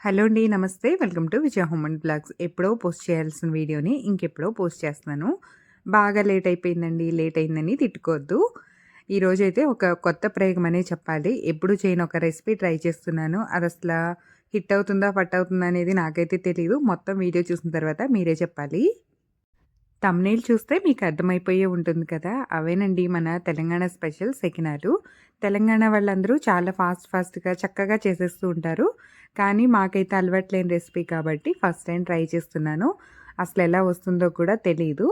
Hello అండి నమస్తే. Welcome to Vijaya హోమన్ బ్లాగ్స్. ఎప్పుడో పోస్ట్ చేయాల్సిన వీడియోని ఇంకెప్పుడో పోస్ట్ చేస్తున్నాను. బాగా లేట్ అయిపోయిందండి లేట్ అయిందని తిట్టుకోవద్దు. ఈరోజు అయితే ఒక కొత్త ప్రయోగం అనే చెప్పాలి. ఎప్పుడు చేయని ఒక రెసిపీ ట్రై చేస్తున్నాను. అది అసలు హిట్ అవుతుందా ఫట్ అవుతుందా అనేది నాకైతే తెలియదు మొత్తం వీడియో చూసిన తర్వాత మీరే చెప్పాలి. తమ్నేల్ చూస్తే మీకు అర్థమైపోయే ఉంటుంది కదా? అవేనండి మన తెలంగాణ స్పెషల్ సెకినాలు. తెలంగాణ వాళ్ళందరూ చాలా ఫాస్ట్ ఫాస్ట్గా చక్కగా చేసేస్తూ ఉంటారు. కానీ మాకైతే అలవాట్లేని రెసిపీ కాబట్టి ఫస్ట్ టైం ట్రై చేస్తున్నాను. అసలు ఎలా వస్తుందో కూడా తెలియదు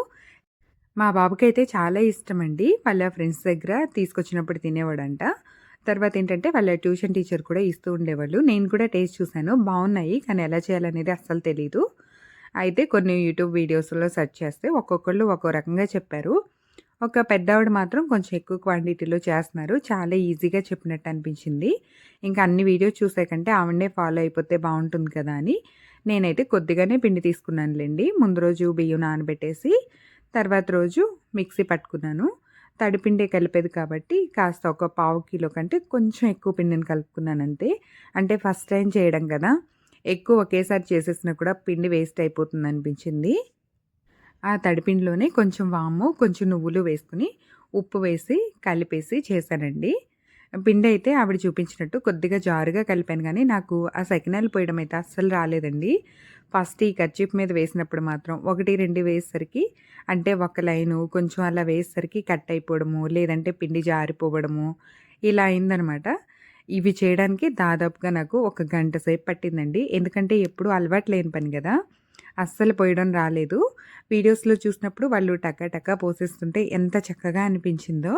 మా బాబుకైతే చాలా ఇష్టం అండి వాళ్ళ ఫ్రెండ్స్ దగ్గర తీసుకొచ్చినప్పుడు తినేవాడంట. తర్వాత ఏంటంటే వాళ్ళ ట్యూషన్ టీచర్ కూడా ఇస్తూ ఉండేవాళ్ళు. నేను కూడా టేస్ట్ చూశాను. బాగున్నాయి కానీ ఎలా చేయాలనేది అస్సలు తెలీదు. అయితే కొన్ని యూట్యూబ్ వీడియోస్లో సెర్చ్ చేస్తే ఒక్కొక్కళ్ళు ఒక్కో రకంగా చెప్పారు. ఒక పెద్దవాడు మాత్రం కొంచెం ఎక్కువ క్వాంటిటీలో చేస్తున్నారు. చాలా ఈజీగా చెప్పినట్టు అనిపించింది. ఇంకా అన్ని వీడియోస్ చూసే కంటే ఆవిడనే ఫాలో అయిపోతే బాగుంటుంది కదా అని నేనైతే కొద్దిగానే పిండి తీసుకున్నానులేండి. ముందు రోజు బియ్యం నానబెట్టేసి తర్వాత రోజు మిక్సీ పట్టుకున్నాను. తడిపిండే కలిపేది కాబట్టి కాస్త ఒక పావు కిలో కంటే కొంచెం ఎక్కువ పిండిని కలుపుకున్నాను అంతే. అంటే ఫస్ట్ టైం చేయడం కదా. ఎక్కువ ఒకేసారి చేసేసినా కూడా పిండి వేస్ట్ అయిపోతుంది అనిపించింది. ఆ తడిపిండిలోనే కొంచెం వాము కొంచెం నువ్వులు వేసుకుని ఉప్పు వేసి కలిపేసి చేశానండి. పిండి అయితే ఆవిడ చూపించినట్టు కొద్దిగా జారుగా కలిపాను కానీ నాకు ఆ సెకనాలు పోయడం అయితే అస్సలు రాలేదండి. ఫస్ట్ ఈ కర్చీప్ మీద వేసినప్పుడు మాత్రం ఒకటి రెండు వేసేసరికి అంటే ఒక లైను కొంచెం అలా వేసేసరికి కట్ అయిపోవడము లేదంటే పిండి జారిపోవడము ఇలా అయిందనమాట. ఇవి చేయడానికి దాదాపుగా నాకు ఒక గంట సేపు పట్టిందండి. ఎందుకంటే ఎప్పుడు అలవాటు లేని పని కదా. అస్సలు పోయడం రాలేదు. వీడియోస్లో చూసినప్పుడు వాళ్ళు టక్క టక్క పోసేస్తుంటే ఎంత చక్కగా అనిపించిందో.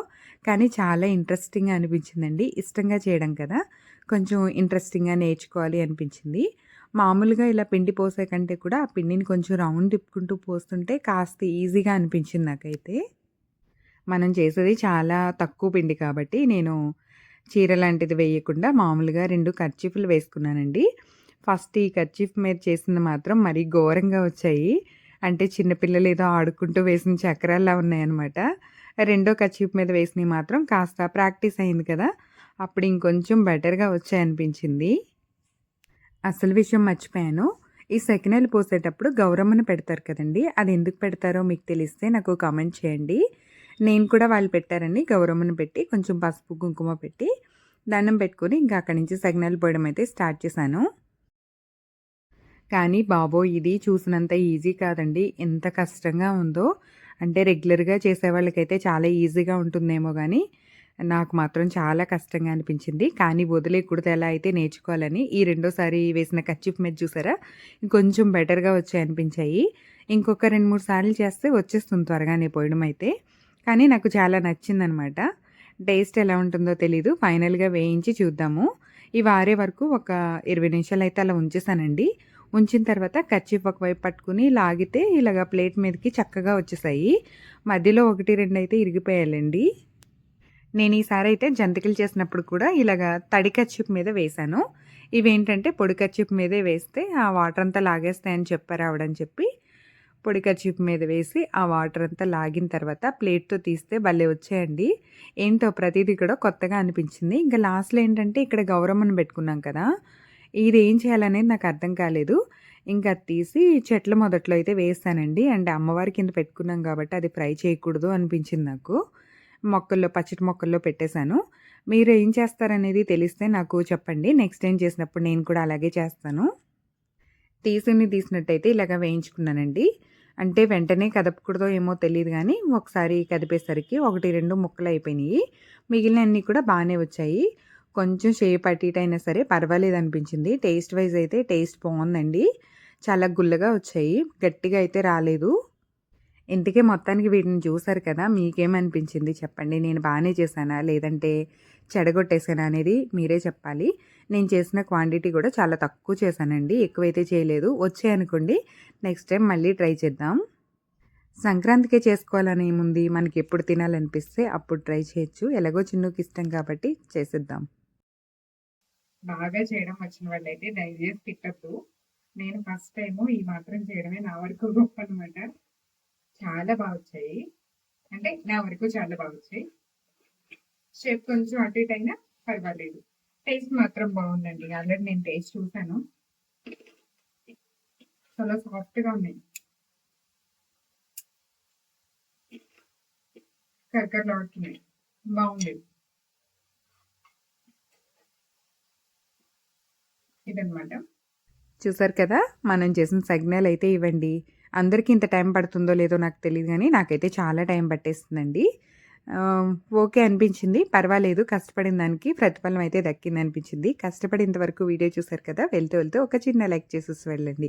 కానీ చాలా ఇంట్రెస్టింగ్గా అనిపించిందండి. ఇష్టంగా చేయడం కదా. కొంచెం ఇంట్రెస్టింగ్గా నేర్చుకోవాలి అనిపించింది. మామూలుగా ఇలా పిండి పోసే కంటే కూడా ఆ పిండిని కొంచెం రౌండ్ తిప్పుకుంటూ పోస్తుంటే కాస్త ఈజీగా అనిపించింది నాకైతే. మనం చేసేది చాలా తక్కువ పిండి కాబట్టి నేను చీర లాంటిది వేయకుండా మామూలుగా రెండు కర్చీఫ్లు వేసుకున్నానండి. ఫస్ట్ ఈ కర్చీఫ్ మీద చేసింది మాత్రం మరీ ఘోరంగా వచ్చాయి. అంటే చిన్నపిల్లలు ఏదో ఆడుకుంటూ వేసిన చక్రాల్లా ఉన్నాయన్నమాట. రెండో కర్చీఫ్ మీద వేసినవి మాత్రం కాస్త ప్రాక్టీస్ అయింది కదా అప్పుడు ఇంకొంచెం బెటర్గా వచ్చాయనిపించింది అసలు విషయం మర్చిపోయాను. ఈ సెకినెలు పోసేటప్పుడు గౌరమ్మను పెడతారు కదండి అది ఎందుకు పెడతారో మీకు తెలిస్తే నాకు కామెంట్ చేయండి. నేను కూడా వాళ్ళు పెట్టారని గౌరమ్మను పెట్టి కొంచెం పసుపు కుంకుమ పెట్టి దండం పెట్టుకొని ఇంకా అక్కడి నుంచి సగ్నాలు పోయడం అయితే స్టార్ట్ చేశాను. కానీ బాబో ఇది చూసినంత ఈజీ కాదండి. ఎంత కష్టంగా ఉందో. అంటే రెగ్యులర్గా చేసే వాళ్ళకైతే చాలా ఈజీగా ఉంటుందేమో కానీ నాకు మాత్రం చాలా కష్టంగా అనిపించింది. కానీ వదిలేకూడదు ఎలా అయితే నేర్చుకోవాలని ఈ రెండోసారి వేసిన కచ్చిప్ మీద చూసారా? కొంచెం బెటర్గా వచ్చాయి అనిపించాయి ఇంకొక రెండు మూడు సార్లు చేస్తే వచ్చేస్తుంది త్వరగానే పోయడం అయితే. కానీ నాకు చాలా నచ్చిందనమాట. టేస్ట్ ఎలా ఉంటుందో తెలీదు. ఫైనల్గా వేయించి చూద్దాము. ఈ వారే వరకు ఒక ఇరవై నిమిషాలు అయితే అలా ఉంచేసానండి. ఉంచిన తర్వాత కర్చీఫ్ ఒకవైపు పట్టుకుని లాగితే ఇలాగ ప్లేట్ మీదకి చక్కగా వచ్చేసాయి. మధ్యలో ఒకటి రెండు అయితే ఇరిగిపోయాలండి నేను ఈసారి అయితే జంతికలు చేసినప్పుడు కూడా ఇలాగ తడి కర్చీప్ మీద వేశాను. ఇవేంటంటే పొడి కర్చీప్ మీదే వేస్తే ఆ వాటర్ అంతా లాగేస్తాయని చెప్పారు ఆవిడని చెప్పి. పొడి కర్చీఫ్ మీద వేసి ఆ వాటర్ అంతా లాగిన తర్వాత ప్లేట్తో తీస్తే భలే వచ్చేయండి. ఏంటో ప్రతిదీ కూడా కొత్తగా అనిపించింది. ఇంకా లాస్ట్లో ఏంటంటే ఇక్కడ గౌరమ్మను పెట్టుకున్నాం కదా ఇది ఏం చేయాలనేది నాకు అర్థం కాలేదు. ఇంకా తీసి చెట్ల మొదట్లో అయితే వేస్తానండి. అండ్ అమ్మవారి కింద పెట్టుకున్నాం కాబట్టి అది ఫ్రై చేయకూడదు అనిపించింది నాకు. మొక్కల్లో పచ్చటి మొక్కల్లో పెట్టేశాను. మీరు ఏం చేస్తారనేది తెలిస్తే నాకు చెప్పండి. నెక్స్ట్ టైం చేసినప్పుడు నేను కూడా అలాగే చేస్తాను. తీసుకుని తీసినట్టయితే ఇలాగ వేయించుకున్నానండి. అంటే వెంటనే కదపకూడదో ఏమో తెలియదు కానీ ఒకసారి కదిపేసరికి ఒకటి రెండు ముక్కలు అయిపోయినాయి. మిగిలిన అన్నీ కూడా బాగానే వచ్చాయి. కొంచెం షేప్ అటు అయినా సరే పర్వాలేదు అనిపించింది. టేస్ట్ వైజ్ అయితే టేస్ట్ బాగుందండి. చాలా గుల్లగా వచ్చాయి. గట్టిగా అయితే రాలేదు. ఇంతకే మొత్తానికి వీటిని చూసారు కదా మీకేమనిపించింది చెప్పండి. నేను బాగానే చేశానా? లేదంటే చెడగొట్టేసానా అనేది మీరే చెప్పాలి. నేను చేసిన క్వాంటిటీ కూడా చాలా తక్కువ చేశానండి. ఎక్కువైతే చేయలేదు. వచ్చాయనుకోండి నెక్స్ట్ టైం మళ్ళీ ట్రై చేద్దాం. సంక్రాంతికే చేసుకోవాలని ఏముంది? మనకి ఎప్పుడు తినాలనిపిస్తే అప్పుడు ట్రై చేయొచ్చు. ఎలాగో చిన్నకి ఇష్టం కాబట్టి చేసేద్దాం. బాగా చేయడం వచ్చిన వాళ్ళైతే దయచేసి తిట్టద్దు. నేను ఫస్ట్ టైము ఈ మాత్రం చేయడమే నా వరకు గొప్ప అనమాట చాలా బాగా వచ్చాయి. అంటే నా వరకు చాలా బాగా వచ్చాయి. షేప్ కొంచెం అటు ఇటు అయినా పర్వాలేదు. టేస్ట్ మాత్రం బాగుందండి. ఆల్రెడీ నేను టేస్ట్ చూసాను చాలా సాఫ్ట్గా ఉన్నాయి కరకరలు ఆడుతున్నాయి బాగుంది. ఇదన్నమాట. చూసారు కదా? మనం చేసిన సిగ్నల్ అయితే ఇవ్వండి. అందరికీ ఇంత టైం పడుతుందో లేదో నాకు తెలియదు కానీ నాకైతే చాలా టైం పట్టేస్తుందండి. ఓకే అనిపించింది. పర్వాలేదు కష్టపడిన దానికి ప్రతిఫలం అయితే దక్కింది అనిపించింది కష్టపడేంత వరకు వీడియో చూసారు కదా వెళ్తూ వెళ్తూ ఒక చిన్న లైక్ చేసేసి వెళ్ళండి.